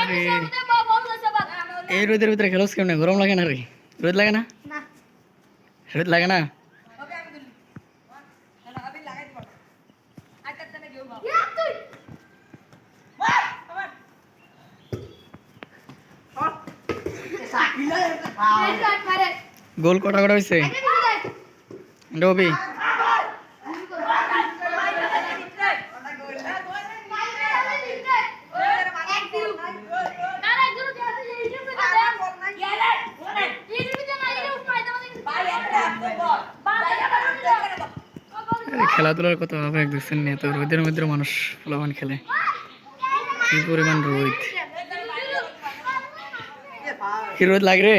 আরে এই রোদের ভিতরে খেলোস কেমনে? গরম লাগে না রে? রোদ লাগে না? রোদ লাগে না? গোল কটা কটা হয়েছে ডবি। খেলাধুলার হবে এক দেখছেন না তো রোদের মধ্যে মানুষ ফলাফান খেলে। কি পরিমাণ রোদ? কি রোদ লাগে রে?